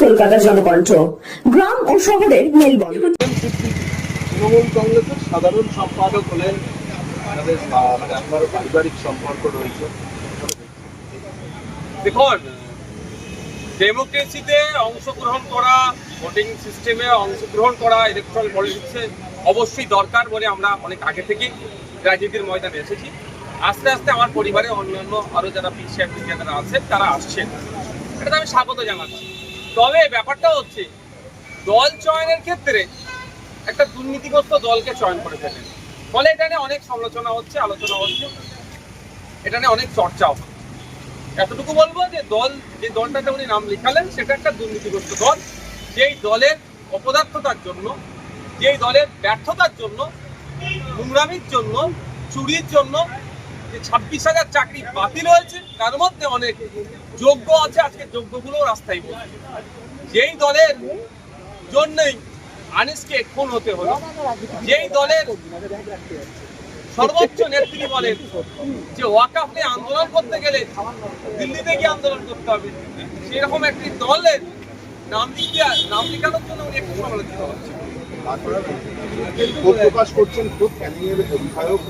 কলকাতার জনকণ্ঠ। গ্রাম ও শহরের মেলবন্ধন। তৃণমূল কংগ্রেসের সাধারণ সম্পাদক হলেন মানে আপনার পারিবারিক সম্পর্ক রয়েছে। দেখুন, ডেমোক্রেসিতে অংশগ্রহণ করা, ভোটিং সিস্টেমে অংশগ্রহণ করা ইলেকট্রাল পলিটিক্সে অবশ্যই দরকার বলে আমরা অনেক আগে থেকেই রাজনীতির ময়দানে এসেছি। আস্তে আস্তে আমার পরিবারে অন্যান্য আরও যারা পিছিয়ে যারা আছেন, তারা আসছেন। এটা আমি স্বাগত জানাচ্ছি। তবে ব্যাপারটা হচ্ছে, দল চয়নের ক্ষেত্রে একটা দুর্নীতিগ্রস্ত দলকে চয়ন করে ফেলেন ফলে এটা নিয়ে অনেক সমালোচনা হচ্ছে, আলোচনা হচ্ছে, এটা নিয়ে অনেক চর্চাও এতটুকু বলব যে দল, যে দলটাতে উনি নাম লিখালেন, সেটা একটা দুর্নীতিগ্রস্ত দল। যেই দলের অপদার্থতার জন্য, যেই দলের ব্যর্থতার জন্য, নোংরামির জন্য, চুরির জন্য যে ছাব্বিশ হাজার চাকরি বাতিল হয়েছে, তার মধ্যে অনেক যোগ্য আছে, আজকে যোগ্যগুলো রাস্তায় বসে যেই দলের জন্যই আনিসকে খুন হতে হলো, যেই দলের সর্বোচ্চ নেত্রী বলেন যে ওয়াকাফ নিয়ে আন্দোলন করতে গেলে দিল্লিতে গিয়ে আন্দোলন করতে হবে, সেরকম একটি দলের নাম লিখিয়া নাম লিখানোর জন্য উনি একটু সমালোচিত হচ্ছে ক্ষোভ প্রকাশ করছেন খুব ক্যানিংয়ের বিধায়ক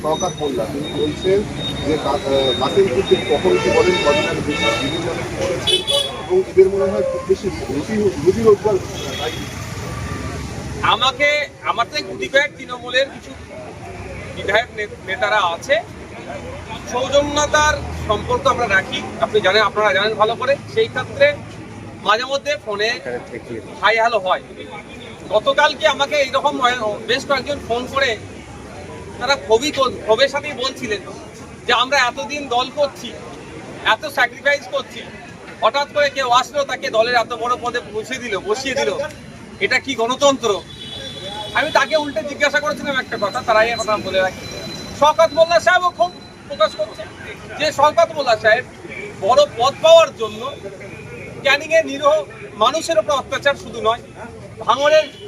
শওকাত মোল্লা। তিনি বলছেন যে কখন কি বলেন বেশি করেছেন এবং এদের মনে হয় খুব বেশি রুটি রুটি রোজগার তাই আমাকে আমার থেকে গুটি কয়েক তৃণমূলের কিছু বিধায়ক নেতারা আছে। সৌজন্যতার সম্পর্ক আমরা রাখি। আপনি জানেন আপনারা জানেন ভালো করে। সেই ক্ষেত্রে মাঝে মধ্যে ফোনে হাই হ্যালো হয়। গতকালকে আমাকে এইরকম বেশ কয়েকজন ফোন করে, তারা খুবই ক্ষোভের সাথেই বলছিলেন যে আমরা এতদিন দল করছি, এত স্যাক্রিফাইস করছি, হঠাৎ করে কেউ আসলো, তাকে দলের এত বড় পদে বসিয়ে দিল বসিয়ে দিল। এটা কি গণতন্ত্র? আমি তাকে উল্টে জিজ্ঞাসা করেছিলাম একটা কথা, তারাই কথা বলে রাখি। শওকত মোল্লা সাহেবও খুব প্রকাশ করছে যে শওকত মোল্লা সাহেব বড় পদ পাওয়ার জন্য ক্যানিং এর নিরীহ মানুষের উপর অত্যাচার শুধু নয়, ভাঙড়ের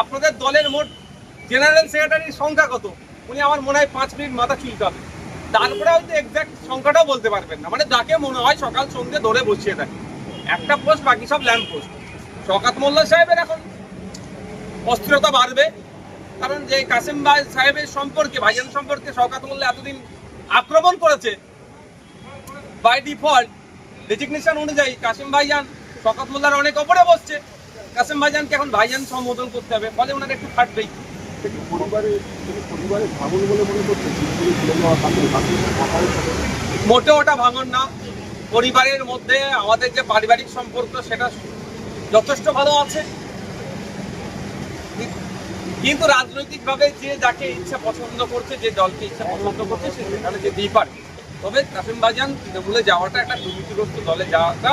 আপনাদের দলের মোট জেনারেল সেক্রেটারির সংখ্যা কত? উনি আমার মনে হয় পাঁচ মিনিট মাথা চুলকাবে। তারপরে হয়তো এক্সাক্ট সংখ্যাটাও বলতে পারবেন না। মানে যাকে মনে হয় সকাল সন্ধ্যে ধরে বসিয়ে দেয়। একটা পোস্ট বাকি সব ল্যাম্প পোস্ট শকাত মোল্লা সাহেবের এখন অস্থিরতা বাড়বে। কারণ যে কাসিম ভাই সাহেবের সম্পর্কে, ভাইজান সম্পর্কে শওকাত মোল্লা এতদিন আক্রমণ করেছে বাই ডিফল্ট ডেজিগনেশন অনুযায়ী কাসিম ভাইজান শওকাত মোল্লার অনেক ওপরে বসছে। কাসিম ভাইজানকে এখন ভাইজান সম্বোধন করতে হবে ফলে ওনার একটু ফাটবেই। মোটেও ওটা ভাঙন না। পরিবারের মধ্যে আমাদের যে পারিবারিক সম্পর্ক সেটা যথেষ্ট ভালো আছে। কিন্তু রাজনৈতিকভাবে যে যাকে ইচ্ছা পছন্দ করছে যে দলকে ইচ্ছা পছন্দ করছে সে সেখানে যেতেই পারে। তবে কাসিম বাজান তৃণমূলে যাওয়াটা একটা দুর্নীতিগ্রস্ত দলে যাওয়াটা